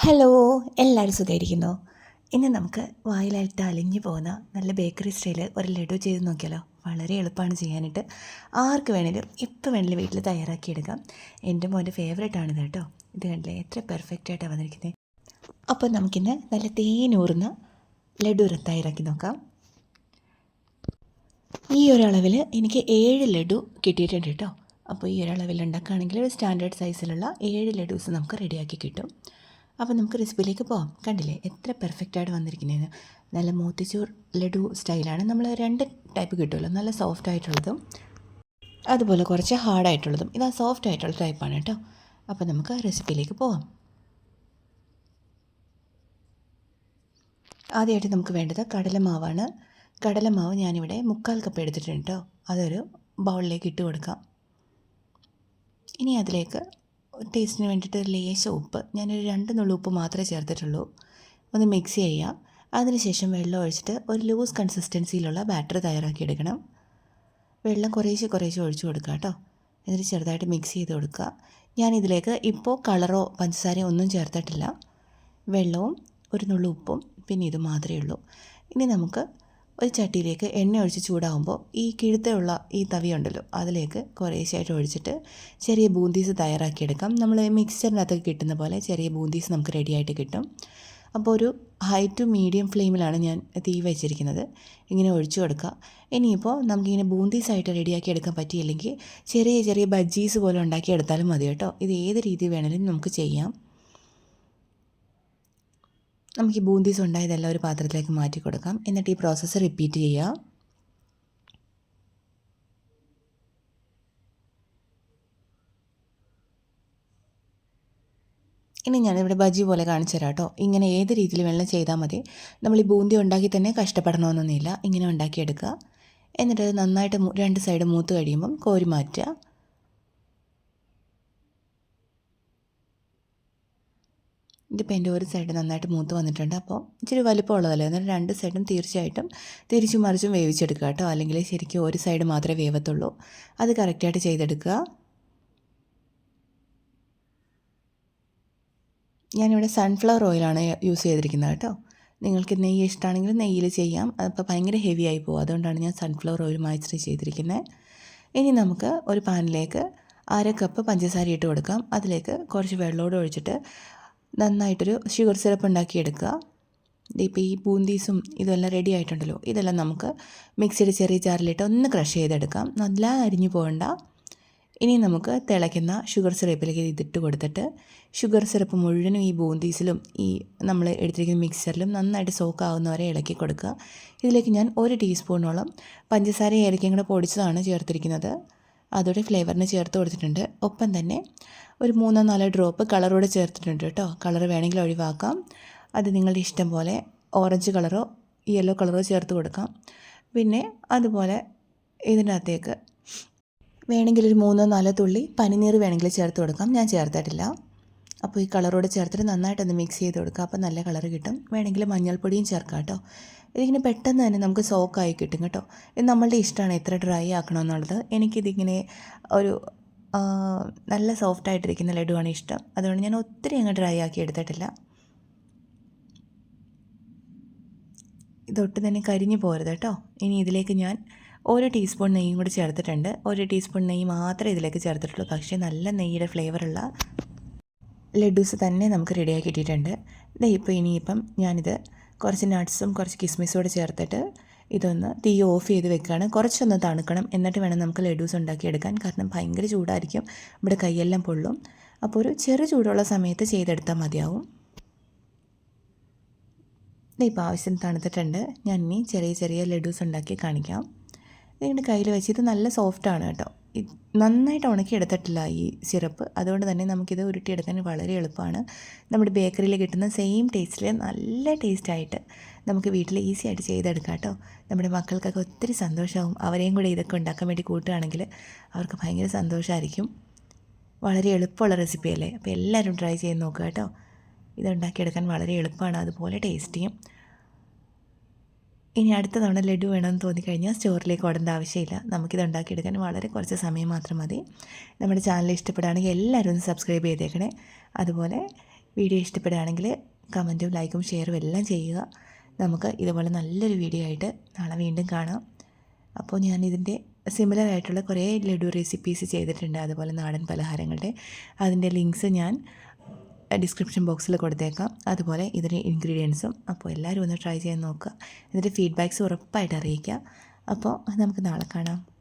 Hello എല്ലാവരും സുഖമായിരിക്കുന്നു ഇന്ന് നമുക്ക് വായിലായിട്ട് അലിഞ്ഞു പോകുന്ന നല്ല ബേക്കറി സ്റ്റൈൽ ഒരു ലഡു ചെയ്ത് നോക്കിയാലോ? വളരെ എളുപ്പമാണ് ചെയ്യാനായിട്ട്. ആർക്ക് വേണേലും ഇപ്പം വേണേലും വീട്ടിൽ തയ്യാറാക്കിയെടുക്കാം എന്റെ മോന്റെ ഫേവറേറ്റ് ആണിത് കേട്ടോ. ഇത് കണ്ടില്ലേ? എത്ര പെർഫെക്റ്റ് ആയിട്ടാണ് വന്നിരിക്കുന്നത് അപ്പോൾ നമുക്കിന്ന് നല്ല തേനൂറുന്ന ലഡു തയ്യാറാക്കി നോക്കാം. ഈ ഒരളവിൽ എനിക്ക് ഏഴ് ലഡു കിട്ടിയിട്ടുണ്ട് കേട്ടോ. അപ്പോൾ ഈ ഒരളവിൽ ഉണ്ടാക്കുകയാണെങ്കിൽ ഒരു സ്റ്റാൻഡേർഡ് സൈസിലുള്ള ഏഴ് ലഡൂസ് നമുക്ക് റെഡിയാക്കി കിട്ടും. അപ്പോൾ നമുക്ക് റെസിപ്പിയിലേക്ക് പോകാം കണ്ടില്ലേ? എത്ര പെർഫെക്റ്റായിട്ട് വന്നിരിക്കുന്നതെന്ന് നല്ല മോത്തിച്ചൂർ ലഡു സ്റ്റൈലാണ് നമ്മൾ രണ്ട് ടൈപ്പ് കിട്ടുമല്ലോ നല്ല സോഫ്റ്റ് ആയിട്ടുള്ളതും അതുപോലെ കുറച്ച് ഹാർഡായിട്ടുള്ളതും ഇതാ സോഫ്റ്റ് ആയിട്ടുള്ള ടൈപ്പാണ് കേട്ടോ. അപ്പോൾ നമുക്ക് റെസിപ്പിയിലേക്ക് പോകാം ആദ്യമായിട്ട് നമുക്ക് വേണ്ടത് കടലമാവാണ്. കടലമാവ് ഞാനിവിടെ മുക്കാൽ കപ്പ് എടുത്തിട്ടുണ്ട് കേട്ടോ. അതൊരു ബൗളിലേക്ക് ഇട്ട് കൊടുക്കാം. ഇനി അതിലേക്ക് ടേസ്റ്റിന് വേണ്ടിയിട്ട് ലേശം ഉപ്പ്. ഞാനൊരു രണ്ട് നുള്ളു ഉപ്പ് മാത്രമേ ചേർത്തിട്ടുള്ളൂ. ഒന്ന് മിക്സ് ചെയ്യാം അതിനുശേഷം വെള്ളം ഒഴിച്ചിട്ട് ഒരു ലൂസ് കൺസിസ്റ്റൻസിയിലുള്ള ബാറ്റർ തയ്യാറാക്കിയെടുക്കണം വെള്ളം കുറേശ്ശെ കുറേശ്ശെ ഒഴിച്ചു കൊടുക്കുക കേട്ടോ. എന്നിട്ട് ചെറുതായിട്ട് മിക്സ് ചെയ്ത് കൊടുക്കുക. ഞാനിതിലേക്ക് ഇപ്പോൾ കളറോ പഞ്ചസാരയോ ഒന്നും ചേർത്തിട്ടില്ല. വെള്ളവും ഒരു നുള്ളു ഉപ്പും. പിന്നെ ഇത് മാത്രമേ ഉള്ളൂ. ഇനി നമുക്ക് ഒരു ചട്ടിയിലേക്ക് എണ്ണ ഒഴിച്ച് ചൂടാകുമ്പോൾ ഈ കിഴുത്തുള്ള ഈ തവി ഉണ്ടല്ലോ അതിലേക്ക് കുറേശ്ശായിട്ട് ഒഴിച്ചിട്ട് ചെറിയ ബൂന്തീസ് തയ്യാറാക്കിയെടുക്കാം. നമ്മൾ മിക്സ്ചറിനകത്തൊക്കെ കിട്ടുന്ന പോലെ ചെറിയ ബൂന്തീസ് നമുക്ക് റെഡിയായിട്ട് കിട്ടും. അപ്പോൾ ഒരു ഹൈ ടു മീഡിയം ഫ്ലെയിമിലാണ് ഞാൻ തീ വെച്ചിരിക്കുന്നത്. ഇങ്ങനെ ഒഴിച്ചു കൊടുക്കുക. ഇനിയിപ്പോൾ നമുക്കിങ്ങനെ ബൂന്തീസായിട്ട് റെഡിയാക്കി എടുക്കാൻ പറ്റിയില്ലെങ്കിൽ ചെറിയ ചെറിയ ബജ്ജീസ് പോലെ ഉണ്ടാക്കി എടുത്താലും മതി കേട്ടോ. ഇത് ഏത് രീതി വേണമെങ്കിലും നമുക്ക് ചെയ്യാം. നമുക്ക് ഈ ബൂന്തീസ് ഉണ്ടായതെല്ലാം ഒരു പാത്രത്തിലേക്ക് മാറ്റി കൊടുക്കാം. എന്നിട്ട് ഈ പ്രോസസ്സ് റിപ്പീറ്റ് ചെയ്യുക ഇനി ഞാനിവിടെ ബജി പോലെ കാണിച്ചു തരാം കേട്ടോ. ഇങ്ങനെ ഏത് രീതിയിൽ വേണമെങ്കിലും ചെയ്താൽ മതി. നമ്മൾ ഈ ബൂന്തി ഉണ്ടാക്കി തന്നെ കഷ്ടപ്പെടണമെന്നൊന്നുമില്ല. ഇങ്ങനെ ഉണ്ടാക്കിയെടുക്കുക. എന്നിട്ട് നന്നായിട്ട് രണ്ട് സൈഡ് മൂത്ത് കഴിയുമ്പം കോരി മാറ്റുക. ഇതിപ്പോൾ എന്റെ ഒരു സൈഡ് നന്നായിട്ട് മൂത്ത് വന്നിട്ടുണ്ട്. അപ്പോൾ ഇച്ചിരി വലുപ്പമുള്ളതല്ലേ? എന്നാൽ രണ്ട് സൈഡും തീർച്ചയായിട്ടും തിരിച്ചും മറിച്ചും വേവിച്ചെടുക്കുക കേട്ടോ. അല്ലെങ്കിൽ ശരിക്കും ഒരു സൈഡ് മാത്രമേ വേവത്തുള്ളൂ. അത് കറക്റ്റായിട്ട് ചെയ്തെടുക്കുക. ഞാനിവിടെ സൺഫ്ലവർ ഓയിലാണ് യൂസ് ചെയ്തിരിക്കുന്നത് കേട്ടോ. നിങ്ങൾക്ക് നെയ്യ് ഇഷ്ടമാണെങ്കിൽ നെയ്യിൽ ചെയ്യാം. അപ്പോൾ ഭയങ്കര ഹെവി ആയി പോകും. അതുകൊണ്ടാണ് ഞാൻ സൺഫ്ലവർ ഓയിൽ മാച്ചറി ചെയ്തിരിക്കുന്നത് ഇനി നമുക്ക് ഒരു പാനിലേക്ക് അര കപ്പ് പഞ്ചസാര ഇട്ട് കൊടുക്കാം. അതിലേക്ക് കുറച്ച് വെള്ളമോട് ഒഴിച്ചിട്ട് നന്നായിട്ടൊരു ഷുഗർ സിറപ്പ് ഉണ്ടാക്കിയെടുക്കുക. ഇപ്പോൾ ഈ ബൂന്തീസും ഇതെല്ലാം റെഡി ആയിട്ടുണ്ടല്ലോ. ഇതെല്ലാം നമുക്ക് മിക്സിയുടെ ചെറിയ ജാറിലിട്ട് ഒന്ന് ക്രഷ് ചെയ്തെടുക്കാം. നല്ല അരിഞ്ഞു പോകണ്ട. ഇനി നമുക്ക് തിളയ്ക്കുന്ന ഷുഗർ സിറപ്പിലേക്ക് ഇതിട്ട് കൊടുത്തിട്ട് ഷുഗർ സിറപ്പ് മുഴുവനും ഈ ബൂന്തീസിലും ഈ നമ്മൾ എടുത്തിരിക്കുന്ന മിക്സറിലും നന്നായിട്ട് സോക്ക് ആവുന്നവരെ ഇളക്കി കൊടുക്കുക. ഇതിലേക്ക് ഞാൻ ഒരു ടീസ്പൂണോളം പഞ്ചസാര ഏലക്കയും കൂടെ പൊടിച്ചതാണ് ചേർത്തിരിക്കുന്നത്. അതോടെ ഫ്ലേവറിന് ചേർത്ത് കൊടുത്തിട്ടുണ്ട്. ഒപ്പം തന്നെ ഒരു മൂന്നോ നാലോ ഡ്രോപ്പ് കളറോടെ ചേർത്തിട്ടുണ്ട് കേട്ടോ. കളർ വേണമെങ്കിൽ ഒഴിവാക്കാം. അത് നിങ്ങളുടെ ഇഷ്ടം പോലെ ഓറഞ്ച് കളറോ യെല്ലോ കളറോ ചേർത്ത് കൊടുക്കാം. പിന്നെ അതുപോലെ ഇതിനകത്തേക്ക് വേണമെങ്കിൽ ഒരു മൂന്നോ നാലോ തുള്ളി പനിനീർ വേണമെങ്കിൽ ചേർത്ത് കൊടുക്കാം. ഞാൻ ചേർത്തിട്ടില്ല. അപ്പോൾ ഈ കളറോട് ചേർത്തിട്ട് നന്നായിട്ടൊന്ന് മിക്സ് ചെയ്ത് കൊടുക്കുക അപ്പോൾ നല്ല കളർ കിട്ടും. വേണമെങ്കിൽ മഞ്ഞൾപ്പൊടിയും ചേർക്കാം കേട്ടോ. ഇതിങ്ങനെ പെട്ടെന്ന് തന്നെ നമുക്ക് സോക്കായി കിട്ടും കേട്ടോ. ഇത് നമ്മളുടെ ഇഷ്ടമാണ് എത്ര ഡ്രൈ ആക്കണമെന്നുള്ളത്. എനിക്കിതിങ്ങനെ ഒരു നല്ല സോഫ്റ്റ് ആയിട്ടിരിക്കുന്ന ലഡുവാണ് ഇഷ്ടം. അതുകൊണ്ട് ഞാൻ ഒത്തിരി അങ്ങ് ഡ്രൈ ആക്കി എടുത്തിട്ടില്ല. ഇതൊട്ട് തന്നെ കരിഞ്ഞു പോരുത് കേട്ടോ. ഇനി ഇതിലേക്ക് ഞാൻ ഒരു ടീസ്പൂൺ നെയ്യും കൂടി ചേർത്തിട്ടുണ്ട്. ഒരു ടീസ്പൂൺ നെയ്യ് മാത്രമേ ഇതിലേക്ക് ചേർത്തിട്ടുള്ളൂ. പക്ഷേ നല്ല നെയ്യുടെ ഫ്ലേവറുള്ള ലഡ്ഡൂസ് തന്നെ നമുക്ക് റെഡിയാക്കി ഇട്ടിട്ടുണ്ട് ഇതേ ഇപ്പോൾ ഇനിയിപ്പം ഞാനിത് കുറച്ച് നട്ട്സും കുറച്ച് കിസ്മിസും കൂടെ ചേർത്തിട്ട് ഇതൊന്ന് തീ ഓഫ് ചെയ്ത് വെക്കുകയാണ് കുറച്ചൊന്ന് തണുക്കണം. എന്നിട്ട് വേണം നമുക്ക് ലഡൂസ് ഉണ്ടാക്കിയെടുക്കാൻ. കാരണം ഭയങ്കര ചൂടായിരിക്കും. ഇവിടെ കൈയെല്ലാം പൊള്ളും. അപ്പോൾ ഒരു ചെറു ചൂടുള്ള സമയത്ത് ചെയ്തെടുത്താൽ മതിയാവും. ഇപ്പോൾ ആവശ്യം തണുത്തിട്ടുണ്ട്. ഞാൻ ഇനി ചെറിയ ചെറിയ ലഡൂസ് ഉണ്ടാക്കി കാണിക്കാം. നിങ്ങളുടെ കയ്യിൽ വെച്ച് ഇത് നല്ല സോഫ്റ്റാണ് കേട്ടോ. നന്നായിട്ട് ഉണക്കി എടുത്തിട്ടില്ല ഈ സിറപ്പ് അതുകൊണ്ട് തന്നെ നമുക്കിത് ഉരുട്ടിയെടുക്കാൻ വളരെ എളുപ്പമാണ്. നമ്മുടെ ബേക്കറിയിൽ കിട്ടുന്ന സെയിം ടേസ്റ്റിൽ നല്ല ടേസ്റ്റായിട്ട് നമുക്ക് വീട്ടിൽ ഈസി ആയിട്ട് ചെയ്തെടുക്കാം കേട്ടോ. നമ്മുടെ മക്കൾക്കൊക്കെ ഒത്തിരി സന്തോഷമാവും അവരെയും കൂടെ ഇതൊക്കെ ഉണ്ടാക്കാൻ വേണ്ടി കൂട്ടുകയാണെങ്കിൽ അവർക്ക് ഭയങ്കര സന്തോഷമായിരിക്കും വളരെ എളുപ്പമുള്ള റെസിപ്പിയല്ലേ അപ്പോൾ എല്ലാവരും ട്രൈ ചെയ്ത് നോക്കുക കേട്ടോ. ഇത് ഉണ്ടാക്കിയെടുക്കാൻ വളരെ എളുപ്പമാണ്. അതുപോലെ ടേസ്റ്റിയും ഇനി അടുത്ത തവണ ലഡു വേണമെന്ന് തോന്നിക്കഴിഞ്ഞാൽ സ്റ്റോറിലേക്ക് ഓടേണ്ട ആവശ്യമില്ല. നമുക്കിത് ഉണ്ടാക്കിയെടുക്കാൻ വളരെ കുറച്ച് സമയം മാത്രം മതി. നമ്മുടെ ചാനൽ ഇഷ്ടപ്പെടുകയാണെങ്കിൽ എല്ലാവരും ഒന്ന് സബ്സ്ക്രൈബ് ചെയ്തേക്കണേ. അതുപോലെ വീഡിയോ ഇഷ്ടപ്പെടുകയാണെങ്കിൽ കമന്റും ലൈക്കും ഷെയറും എല്ലാം ചെയ്യുക. നമുക്ക് ഇതുപോലെ നല്ലൊരു വീഡിയോ ആയിട്ട് നാളെ വീണ്ടും കാണാം. അപ്പോൾ ഞാൻ ഇതിന്റെ സിമിലർ ആയിട്ടുള്ള കുറേ ലഡു റെസിപ്പീസ് ചെയ്തിട്ടുണ്ട്. അതുപോലെ നാടൻ പലഹാരങ്ങളുടെ. അതിന്റെ ലിങ്ക്സ് ഞാൻ ഡിസ്ക്രിപ്ഷൻ ബോക്സിൽ കൊടുത്തേക്കാം. അതുപോലെ ഇതിന്റെ ഇൻഗ്രീഡിയൻസും അപ്പോൾ എല്ലാവരും ഒന്ന് ട്രൈ ചെയ്യാൻ നോക്കുക. എന്നിട്ട് ഫീഡ്ബാക്ക്സ് ഉറപ്പായിട്ട് അറിയിക്കുക. അപ്പോൾ നമുക്ക് നാളെ കാണാം.